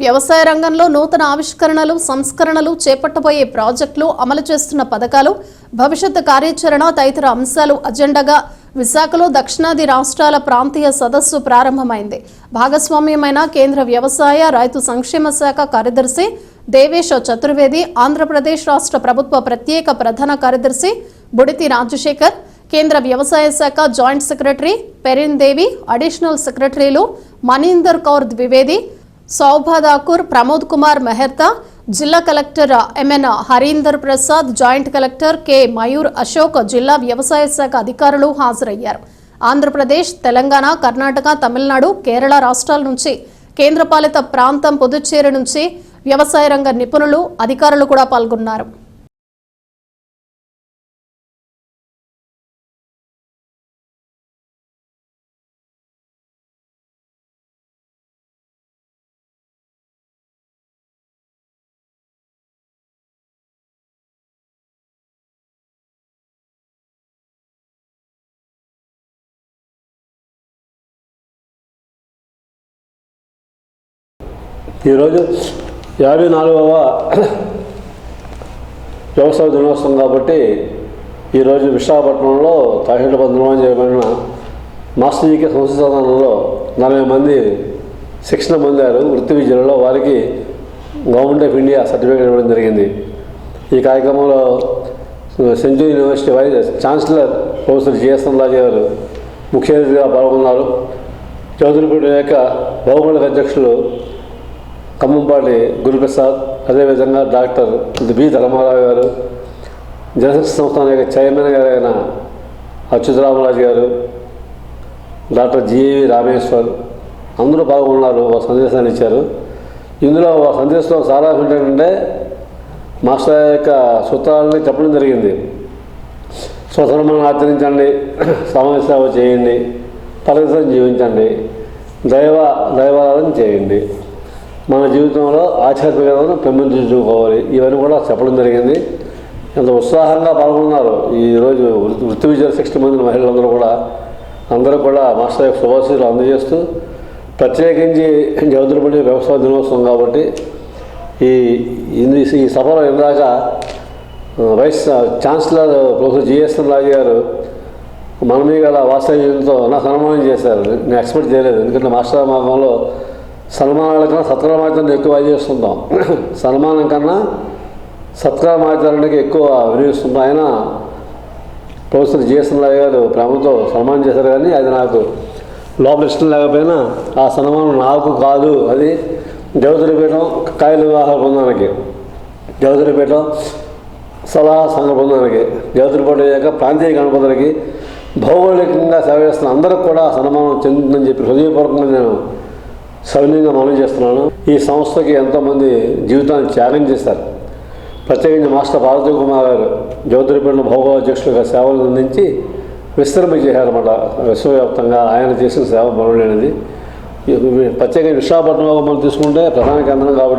వ్యవసాయ రంగంలో నూతన ఆవిష్కరణలు సంస్కరణలు చేపట్టబోయే ప్రాజెక్టులు అమలు చేస్తున్న పథకాలు భవిష్యత్ కార్యాచరణ తదితర అంశాలు అజెండాగా విశాఖలో దక్షిణాది రాష్ట్రాల ప్రాంతీయ సదస్సు ప్రారంభమైంది. భాగస్వామ్యమైన కేంద్ర వ్యవసాయ రైతు సంక్షేమ శాఖ కార్యదర్శి దేవేశ చతుర్వేది ఆంధ్రప్రదేశ్ రాష్ట్ర ప్రభుత్వ ప్రత్యేక ప్రధాన కార్యదర్శి బుడితి రాజశేఖర్ కేంద్ర వ్యవసాయ శాఖ joint secretary Perin Devi additional సెక్రటరీలు మనీందర్ కౌర్ ద్వివేది సౌభాదాకూర్ ప్రమోద్ కుమార్ మెహర్తా జిల్లా collector MN Harinder Prasad joint collector K Mayur Ashok జిల్లా వ్యవసాయ శాఖ అధికారులు హాజరయ్యారు. ఆంధ్రప్రదేశ్ తెలంగాణ కర్ణాటక తమిళనాడు కేరళ రాష్ట్రాల నుంచి కేంద్రపాలిత ప్రాంతం పుదుచ్చేరి నుంచి వ్యవసాయ రంగ నిపుణులు అధికారులు కూడా పాల్గొన్నారు. ఈరోజు యాభై నాలుగవ వ్యవసాయ దినోత్సవం కాబట్టి ఈరోజు విశాఖపట్నంలో తహసీల్దార్ నిర్మాణం చేయబడిన మాస్టర్ సంస్థ సంస్థానంలో నలభై మంది శిక్షణ పొందారు. వృత్తి విద్యలో వారికి గవర్నమెంట్ ఆఫ్ ఇండియా సర్టిఫికేట్ ఇవ్వడం జరిగింది. ఈ కార్యక్రమంలో Century University vice chancellor professor GSN Raju garu ముఖ్య అతిథిగా పాల్గొన్నారు. చౌదరిపూడి యొక్క భౌగోళిక అధ్యక్షులు ఖమ్మంపాటి గురుప్రసాద్ అదేవిధంగా డాక్టర్ బి ధర్మారావు గారు జనశక్తి సంస్థాన యొక్క చైర్మన్ గారైన అయిన అచ్యుతరామరాజు గారు డాక్టర్ జిఏవి రామేశ్వర్ అందరూ పాల్గొన్నారు ఒక సందేశాన్ని ఇచ్చారు. ఇందులో ఒక సందేశంలో సారాంశం ఏంటంటే మాస్టర్ యొక్క సూత్రాలని చెప్పడం జరిగింది. స్వధర్మాన్ని ఆచరించండి సమాజ సేవ చేయండి పరిసరం జీవించండి దైవ దైవారాధన చేయండి. మన జీవితంలో ఆధ్యాత్మికతను పెంపొందించుకోవాలి. ఇవన్నీ కూడా చెప్పడం జరిగింది. ఎంత ఉత్సాహంగా పాల్గొన్నారు ఈరోజు వృత్తి వృత్తి విద్య శిక్షణ మంది మహిళలందరూ కూడా. అందరూ కూడా మాస్టర్ యొక్క శుభాశీలు అందజేస్తూ ప్రత్యేకించి జవదులపల్లి వ్యవసాయ దినోత్సవం కాబట్టి ఈ ఈ- సభలో ఇందాక vice chancellor professor GSN Raju garu మన మీద గల వాస్తవ్యంతో నా సన్మానం చేశారు. నేను ఎక్స్పెక్ట్ చేయలేదు. ఎందుకంటే మాస్టర్ మార్గంలో సన్మానాల కన్నా ఎక్కువ చేస్తుంటాం. సన్మానం కన్నా సత్కారమాచారానికి ఎక్కువ వినియోగిస్తుంటాం ఆయన ప్రొఫెసర్ జిఎస్ఎన్ రావు గారు ప్రేమతో సన్మానం చేశారు కానీ అది నాకు లోపల ఇష్టం లేకపోయినా ఆ సన్మానం నాకు కాదు. అది దేవతలపీఠం కాయల వివాహ బృందానికి. దేవతలపీఠం సలహా సంఘ బృందానికి. దేవతలపీఠం యొక్క ప్రాంతీయ గణపతులకి భౌగోళికంగా సేవ చేస్తున్న అందరికి కూడా సన్మానం చెందుతుందని చెప్పి హృదయపూర్వకంగా నేను సవినీయంగా మనం చేస్తున్నాను. ఈ సంస్థకి ఎంతోమంది జీవితాన్ని ఛాలెంజ్ చేశారు. ప్రత్యేకించి మాస్టర్ పార్వతీ కుమార్ గారు జ్యోతిరిపేట భౌగోళ అధ్యక్షులుగా సేవలు అందించి విశ్రమ చేశారన్నమాట విశ్వవ్యాప్తంగా ఆయన చేసిన సేవ బలమైనది ప్రత్యేకంగా విశాఖపట్నంలో మనం తీసుకుంటే ప్రధాన కేంద్రం కాబట్టి